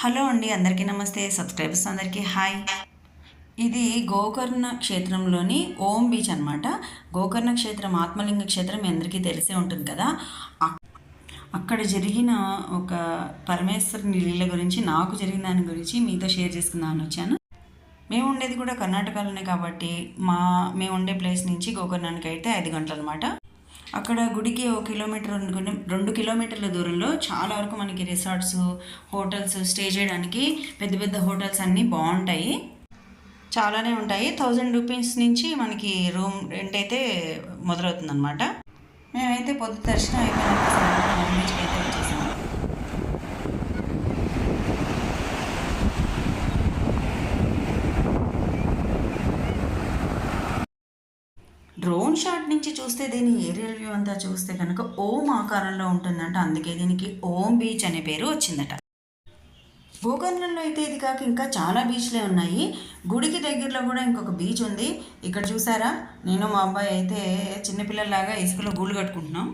Hello అండి అందరికీ నమస్తే. సబ్స్క్రైబర్స్ అందరికీ హాయ్. ఇది గోకర్ణ క్షేత్రంలోని ఓం బీచ్ అనమాట గోకర్ణ క్షేత్రం ఆత్మలింగ క్షేత్రం అందరికీ తెలిసే ఉంటుంది కదా. అక్కడ జరిగిన ఒక పరమేశ్వరుని లీల గురించి నాకు జరిగిన దాని గురించి మీతో షేర్ చేసుకుందామని వచ్చాను. మేము ఉండేది కూడా కర్ణాటకలోనే కాబట్టి మా మేము ఉండే ప్లేస్ నుంచి గోకర్ణానికి అయితే ఐదు గంటలు అనమాట అక్కడ గుడికి ఒక కిలోమీటర్ రెండు కిలోమీటర్ల దూరంలో చాలా వరకు మనకి రిసార్ట్స్ హోటల్స్ స్టే చేయడానికి పెద్ద పెద్ద హోటల్స్ అన్నీ బాగుంటాయి. చాలానే ఉంటాయి. థౌజండ్ రూపీస్ నుంచి మనకి రూమ్ రెంట్ అయితే మొదలవుతుందన్నమాట. మేమైతే పొద్దు దర్శనం అయిపోయినాక సాయంత్రం అయితే వచ్చేసాము. డ్రోన్ షాట్ నుంచి చూస్తే దీని ఏరియల్ వ్యూ అంతా చూస్తే కనుక ఓం ఆకారంలో ఉంటుందంట. అందుకే దీనికి ఓం బీచ్ అనే పేరు వచ్చిందట. గోకర్ణంలో అయితే ఇది కాక ఇంకా చాలా బీచ్లే ఉన్నాయి. గుడికి దగ్గరలో కూడా ఇంకొక బీచ్ ఉంది. ఇక్కడ చూసారా? నేను మా అబ్బాయి అయితే చిన్నపిల్లలాగా ఇసుకలో గూళ్ళు కట్టుకుంటున్నాం.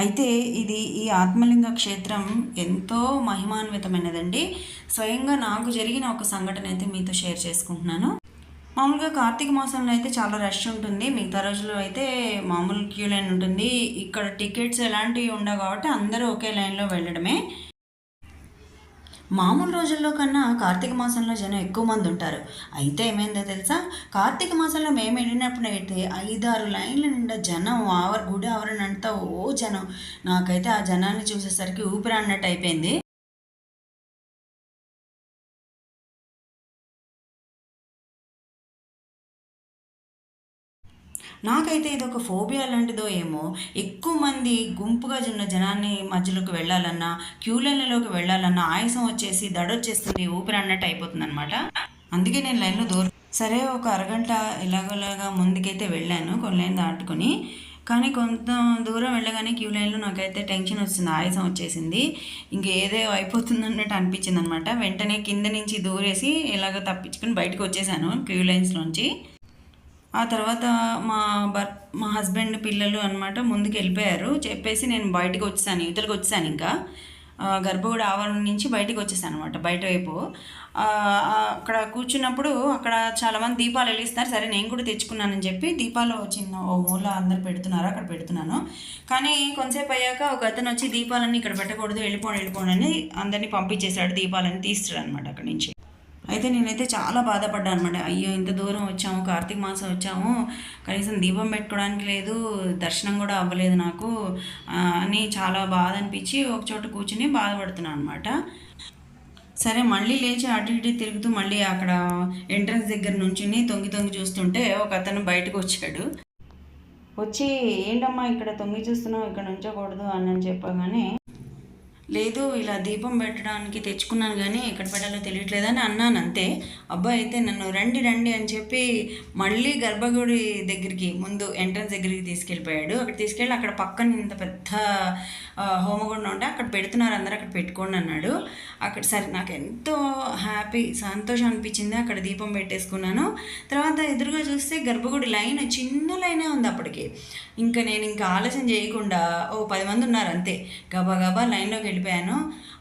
అయితే ఇది ఈ ఆత్మలింగ క్షేత్రం ఎంతో మహిమాన్వితమైనదండి. స్వయంగా నాకు జరిగిన ఒక సంఘటన అయితే మీతో షేర్ చేసుకుంటున్నాను. మామూలుగా కార్తీక మాసంలో అయితే చాలా రష్ ఉంటుంది. మిగతా రోజుల్లో అయితే మామూలు క్యూ లైన్ ఉంటుంది. ఇక్కడ టికెట్స్ ఎలాంటివి ఉండవు కాబట్టి అందరూ ఒకే లైన్లో వెళ్ళడమే. మామూలు రోజుల్లో కన్నా కార్తీక మాసంలో జనం ఎక్కువ మంది ఉంటారు. అయితే ఏమైందో తెలుసా? కార్తీక మాసంలో మేము వెళ్ళినప్పుడు అయితే ఐదారు లైన్ల నిండా జనం ఆవర గుడి ఆవరణ అంతా ఓ జనం. నాకైతే ఆ జనాన్ని చూసేసరికి ఊపిరి అన్నట్టు అయిపోయింది. నాకైతే ఇది ఒక ఫోబియా లాంటిదో ఏమో. ఎక్కువ మంది గుంపుగా ఉన్న జనాన్ని మధ్యలోకి వెళ్ళాలన్నా క్యూలైన్లలోకి వెళ్ళాలన్నా ఆయాసం వచ్చేసి దడొచ్చేస్తుంది ఊపిరి అన్నట్టు అయిపోతుంది అనమాట అందుకే నేను లైన్లో దూరం సరే ఒక అరగంట ఇలాగోలాగా ముందుకైతే వెళ్ళాను కొన్ని లైన్ దాటుకొని. కానీ కొంత దూరం వెళ్ళగానే క్యూ లైన్లో నాకైతే టెన్షన్ వచ్చింది ఆయాసం వచ్చేసింది. ఇంక ఏదో అయిపోతుంది అన్నట్టు అనిపించింది అనమాట వెంటనే కింద నుంచి దూరేసి ఇలాగ తప్పించుకుని బయటకు వచ్చేసాను క్యూ లైన్స్లోంచి ఆ తర్వాత మా భర్ మా హస్బెండ్ పిల్లలు అనమాట ముందుకు వెళ్ళిపోయారు చెప్పేసి నేను బయటకు వచ్చాను యువతలకు వచ్చాను ఇంకా. గర్భగుడి ఆవరణ నుంచి బయటకు వచ్చేసాను అనమాట బయట వైపు అక్కడ కూర్చున్నప్పుడు అక్కడ చాలామంది దీపాలు వెలిగిస్తారు. సరే నేను కూడా తెచ్చుకున్నానని చెప్పి దీపాలు చిన్న ఓ మూల అందరు పెడుతున్నారు అక్కడ పెడుతున్నాను. కానీ కొంతసేపు అయ్యాక ఒక అతను వచ్చి దీపాలన్నీ ఇక్కడ పెట్టకూడదు వెళ్ళిపోండి వెళ్ళిపోండి అని అందరినీ పంపించేశాడు దీపాలన్నీ తీస్తాడు అనమాట అక్కడి నుంచి. అయితే నేనైతే చాలా బాధపడ్డాను అనమాట అయ్యో ఇంత దూరం వచ్చాము కార్తీక మాసం వచ్చాము కనీసం దీపం పెట్టుకోవడానికి లేదు దర్శనం కూడా అవ్వలేదు నాకు అని చాలా బాధ అనిపించి ఒక చోట కూర్చుని బాధపడుతున్నాను అనమాట సరే మళ్ళీ లేచి అటు ఇటు తిరుగుతూ మళ్ళీ అక్కడ ఎంట్రన్స్ దగ్గర నుంచుని తొంగి తొంగి చూస్తుంటే ఒక అతను బయటకు వచ్చాడు. వచ్చి ఏంటమ్మా ఇక్కడ తొంగి చూస్తున్నావు ఇక్కడ నుంచోకూడదు అని చెప్పగానే లేదు ఇలా దీపం పెట్టడానికి తెచ్చుకున్నాను కానీ ఎక్కడ పెట్టాలో తెలియట్లేదని అన్నాను అంతే. అబ్బాయి అయితే నన్ను రండి రండి అని చెప్పి మళ్ళీ గర్భగుడి దగ్గరికి ముందు ఎంట్రన్స్ దగ్గరికి తీసుకెళ్ళిపోయాడు. అక్కడ తీసుకెళ్ళి అక్కడ పక్కన ఇంత పెద్ద హోమగుండం ఉంటే అక్కడ పెడుతున్నారు అందరూ అక్కడ పెట్టుకోండి అన్నాడు. అక్కడ సరే నాకు ఎంతో హ్యాపీ సంతోషం అనిపించింది అక్కడ దీపం పెట్టేసుకున్నాను. తర్వాత ఎదురుగా చూస్తే గర్భగుడి లైన్ చిన్న లైనే ఉంది అప్పటికి. ఇంకా నేను ఇంకా ఆలస్యం చేయకుండా ఓ పది మంది ఉన్నారు అంతే. గబా గబా లైన్లోకి వెళ్ళిపోయాను.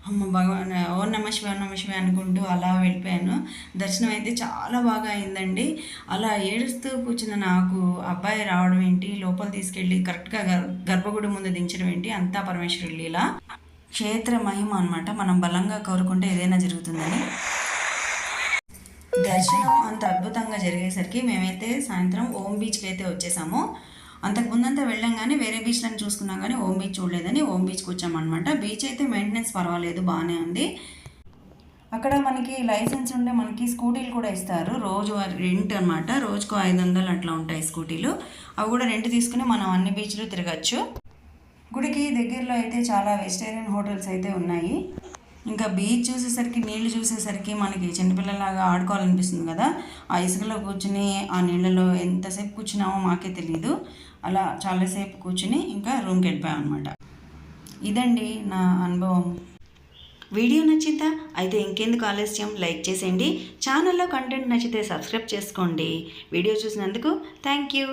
అమ్మ భగవాన్ ఓ నమ శివ నమ శివ అనుకుంటూ అలా వెళ్ళిపోయాను. దర్శనం అయితే చాలా బాగా అయిందండి. అలా ఏడుస్తూ కూర్చున్న నాకు అబ్బాయి రావడం ఏంటి లోపల తీసుకెళ్ళి కరెక్ట్గా గర్భగుడి ముందు దించడం ఏంటి అంతా పరమేశ్వరుడు లీలా. క్షేత్ర మహిమ అనమాట మనం బలంగా కోరుకుంటే ఏదైనా జరుగుతుందని. దర్శనం అంత అద్భుతంగా జరిగేసరికి మేమైతే సాయంత్రం ఓం బీచ్కి అయితే వచ్చేసాము. అంతకు ముందంతా వెళ్ళాం కానీ వేరే బీచ్లను చూసుకున్నాం కానీ ఓం బీచ్ చూడలేదని ఓం బీచ్కి వచ్చామన్నమాట. బీచ్ అయితే మెయింటెనెన్స్ పర్వాలేదు బాగానే ఉంది. అక్కడ మనకి లైసెన్స్ ఉండే మనకి స్కూటీలు కూడా ఇస్తారు. రోజు రెంట్ అనమాట రోజుకు ఐదు వందలు అట్లా ఉంటాయి స్కూటీలు. అవి కూడా రెంట్ తీసుకుని మనం అన్ని బీచ్లు తిరగచ్చు. గుడికి దగ్గరలో అయితే చాలా వెజిటేరియన్ హోటల్స్ అయితే ఉన్నాయి. ఇంకా బీచ్ చూసేసరికి నీళ్ళు చూసేసరికి మనకి చిన్నపిల్లలాగా ఆడుకోవాలనిపిస్తుంది కదా. ఆ ఇసుకలో కూర్చుని ఆ నీళ్ళలో ఎంతసేపు కూర్చున్నామో మాకే తెలియదు అలా చాలాసేపు కూర్చుని ఇంకా రూమ్కి వెళ్ళిపోయాం అనమాట ఇదండి నా అనుభవం. వీడియో నచ్చిందా? అయితే ఇంకెందుకు ఆలస్యం? లైక్ చేసేయండి. ఛానల్లో కంటెంట్ నచ్చితే సబ్స్క్రైబ్ చేసుకోండి. వీడియో చూసినందుకు థ్యాంక్ యూ